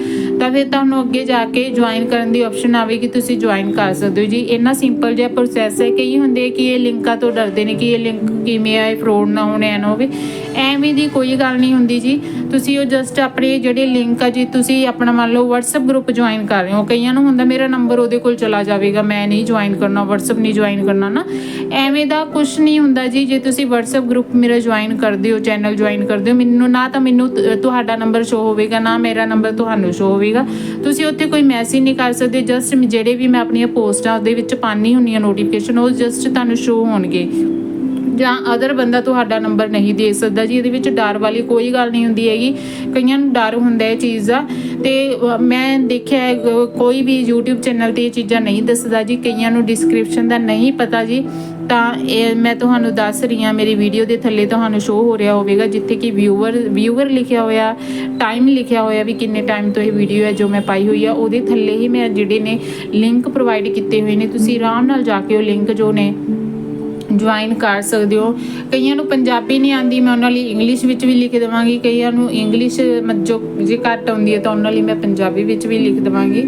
S1: ਤਾਂ ਫਿਰ ਤੁਹਾਨੂੰ ਅੱਗੇ ਜਾ ਕੇ ਜੁਆਇਨ ਕਰਨ ਦੀ ਆਪਸ਼ਨ ਆਵੇਗੀ, ਤੁਸੀਂ ਜੁਆਇਨ ਕਰ ਸਕਦੇ ਹੋ ਜੀ। ਇੰਨਾ ਸਿੰਪਲ ਜਿਹਾ ਪ੍ਰੋਸੈਸ ਹੈ, ਕਈ ਹੁੰਦੇ ਕਿ ਇਹ ਲਿੰਕਾਂ ਤੋਂ ਡਰਦੇ ਨੇ ਕਿ ਇਹ ਲਿੰਕ ਕਿਵੇਂ ਆ ਫਰੋਡ ਨਾ ਹੋਣੇ, ਐ ਨਾ ਹੋਵੇ। ਐਵੇਂ ਦੀ ਕੋਈ ਗੱਲ ਨਹੀਂ ਹੁੰਦੀ ਜੀ। ਤੁਸੀਂ ਉਹ ਜਸਟ ਆਪਣੇ ਜਿਹੜੇ ਲਿੰਕ ਆ ਜੀ, ਤੁਸੀਂ ਆਪਣਾ ਮੰਨ ਲਓ WhatsApp ਗਰੁੱਪ ਜੁਆਇਨ ਕਰ ਰਹੇ ਹੋ। ਕਈਆਂ ਨੂੰ ਹੁੰਦਾ ਮੇਰਾ ਨੰਬਰ ਉਹਦੇ ਕੋਲ ਚਲਾ ਜਾਵੇਗਾ, ਮੈਂ ਨਹੀਂ ਜੁਆਇਨ ਕਰਨਾ, WhatsApp ਨਹੀਂ ਜੁਆਇਨ ਕਰਨਾ ਨਾ। ਐਵੇਂ ਦਾ ਕੁਝ ਨਹੀਂ ਹੁੰਦਾ ਜੀ, ਜੇ ਤੁਸੀਂ WhatsApp ਗਰੁੱਪ ਮੇਰਾ ਜੁਆਇਨ ਕਰਦੇ ਹੋ ਚੈਨਲ ਜੁਆਇਨ ਕਰਦੇ ਹੋ, ਮੈਨੂੰ ਨਾ ਤਾਂ ਮੈਨੂੰ ਤੁਹਾਡਾ ਨੰਬਰ ਸ਼ੋ ਹੋਵੇਗਾ, ਨਾ ਮੇਰਾ ਨੰਬਰ ਤੁਹਾਨੂੰ ਸ਼ੋ ਹੋਵੇਗਾ। ਤੁਸੀਂ ਉੱਥੇ ਕੋਈ ਮੈਸੇਜ ਨਹੀਂ ਕਰ ਸਕਦੇ ਜਸਟ ਜਿਹੜੇ ਵੀ ਮੈਂ ਆਪਣੀਆਂ ਪੋਸਟਾਂ ਉਹਦੇ ਵਿੱਚ ਪਾਣੀ ਹੁੰਦੀਆਂ ਨੋਟੀਫਿਕੇਸ਼ਨ ਉਹ ਜਸਟ ਤੁਹਾਨੂੰ ਸ਼ੋ ਹੋਣਗੇ। ਜਾਂ ਅਦਰ ਬੰਦਾ ਤੁਹਾਡਾ ਨੰਬਰ ਨਹੀਂ ਦੇ ਸਕਦਾ ਜੀ, ਇਹਦੇ ਵਿੱਚ ਡਰ ਵਾਲੀ ਕੋਈ ਗੱਲ ਨਹੀਂ ਹੁੰਦੀ ਹੈਗੀ। ਕਈਆਂ ਨੂੰ ਡਰ ਹੁੰਦਾ ਇਹ ਚੀਜ਼ ਦਾ। ਤੇ ਮੈਂ ਦੇਖਿਆ ਕੋਈ ਵੀ YouTube ਚੈਨਲ ਤੇ ਇਹ ਚੀਜ਼ਾਂ ਨਹੀਂ ਦੱਸਦਾ ਜੀ, ਕਈਆਂ ਨੂੰ ਡਿਸਕ੍ਰਿਪਸ਼ਨ ਦਾ ਨਹੀਂ ਪਤਾ ਜੀ। ਤਾਂ ਇਹ ਮੈਂ ਤੁਹਾਨੂੰ ਦੱਸ ਰਹੀ ਹਾਂ, ਮੇਰੀ ਵੀਡੀਓ ਦੇ ਥੱਲੇ ਤੁਹਾਨੂੰ ਸ਼ੋ ਹੋ ਰਿਹਾ ਹੋਵੇਗਾ, ਜਿੱਥੇ ਕਿ ਵਿਊਅਰ ਵਿਊਅਰ ਲਿਖਿਆ ਹੋਇਆ ਟਾਈਮ ਲਿਖਿਆ ਹੋਇਆ ਵੀ ਕਿੰਨੇ ਟਾਈਮ ਤੋਂ ਇਹ ਵੀਡੀਓ ਹੈ ਜੋ ਮੈਂ ਪਾਈ ਹੋਈ ਆ। ਉਹਦੇ ਥੱਲੇ ਹੀ ਮੈਂ ਜਿਹੜੇ ਨੇ ਲਿੰਕ ਪ੍ਰੋਵਾਈਡ ਕੀਤੇ ਹੋਏ ਨੇ, ਤੁਸੀਂ ਆਰਾਮ ਨਾਲ ਜਾ ਕੇ ਉਹ ਲਿੰਕ ਜੋ ਨੇ ਜੁਆਇਨ ਕਰ ਸਕਦੇ ਹੋ। ਕਈਆਂ ਨੂੰ ਪੰਜਾਬੀ ਨਹੀਂ ਆਂਦੀ ਮੈਂ ਉਹਨਾਂ ਲਈ ਇੰਗਲਿਸ਼ ਵਿੱਚ ਵੀ ਲਿਖ ਦੇਵਾਂਗੀ। ਕਈਆਂ ਨੂੰ ਇੰਗਲਿਸ਼ ਮ- ਜੋ ਜੇ ਘੱਟ ਆਉਂਦੀ ਹੈ ਤਾਂ ਉਹਨਾਂ ਲਈ ਮੈਂ ਪੰਜਾਬੀ ਵਿੱਚ ਵੀ ਲਿਖ ਦੇਵਾਂਗੀ।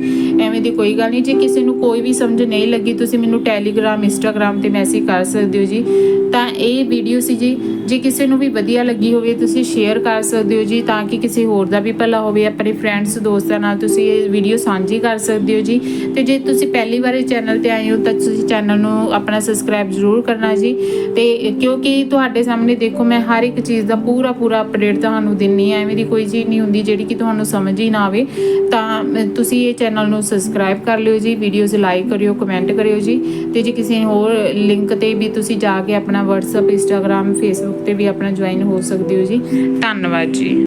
S1: ਐਵੇਂ ਦੀ ਕੋਈ ਗੱਲ ਨਹੀਂ। ਜੇ ਕਿਸੇ ਨੂੰ ਕੋਈ ਵੀ ਸਮਝ ਨਹੀਂ ਲੱਗੀ, ਤੁਸੀਂ ਮੈਨੂੰ ਟੈਲੀਗ੍ਰਾਮ ਇੰਸਟਾਗ੍ਰਾਮ ਤੇ ਮੈਸੇਜ ਕਰ ਸਕਦੇ ਹੋ ਜੀ। ਤਾਂ ਇਹ ਵੀਡੀਓ ਸੀ ਜੀ। ਜੇ ਕਿਸੇ ਨੂੰ ਵੀ ਵਧੀਆ ਲੱਗੀ ਹੋਵੇ, ਤੁਸੀਂ ਸ਼ੇਅਰ ਕਰ ਸਕਦੇ ਹੋ ਜੀ, ਤਾਂ ਕਿ ਕਿਸੇ ਹੋਰ ਦਾ ਵੀ ਭਲਾ ਹੋਵੇ। ਆਪਣੇ ਫਰੈਂਡਸ ਦੋਸਤਾਂ ਨਾਲ ਤੁਸੀਂ ਇਹ ਵੀਡੀਓ ਸਾਂਝੀ ਕਰ ਸਕਦੇ ਹੋ ਜੀ। ਤੇ ਜੇ ਤੁਸੀਂ ਪਹਿਲੀ ਵਾਰ ਇਹ ਚੈਨਲ ਤੇ ਆਏ ਹੋ, ਤਾਂ ਤੁਸੀਂ ਚੈਨਲ ਨੂੰ ਆਪਣਾ ਸਬਸਕ੍ਰਾਈਬ ਜ਼ਰੂਰ ਕਰਨਾ ਜੀ ਤੇ ਕਿਉਂਕਿ ਤੁਹਾਡੇ ਸਾਹਮਣੇ ਦੇਖੋ, ਮੈਂ ਹਰ ਇੱਕ ਚੀਜ਼ ਦਾ ਪੂਰਾ ਪੂਰਾ ਅਪਡੇਟ ਤੁਹਾਨੂੰ ਦਿੰਨੀ ਆ। ਐਵੇਂ ਦੀ ਕੋਈ ਚੀਜ਼ ਨਹੀਂ ਹੁੰਦੀ ਜਿਹੜੀ ਕਿ ਤੁਹਾਨੂੰ ਸਮਝ ਹੀ ਨਾ ਆਵੇ। ਤਾਂ ਤੁਸੀਂ ਇਹ ਚੈਨਲ ਨੂੰ ਸਬਸਕ੍ਰਾਈਬ ਕਰ ਲਿਓ ਜੀ ਵੀਡੀਓਜ਼ ਲਾਈਕ ਕਰਿਓ ਕਮੈਂਟ ਕਰਿਓ ਜੀ। ਤੇ ਜੇ ਕਿਸੇ ਹੋਰ ਲਿੰਕ ਤੇ ਵੀ ਤੁਸੀਂ ਜਾ ਕੇ ਆਪਣਾ WhatsApp, Instagram, Facebook ਤੇ ਵੀ ਆਪਣਾ ਜੁਆਇਨ ਹੋ ਸਕਦੇ ਹੋ ਜੀ। ਧੰਨਵਾਦ ਜੀ।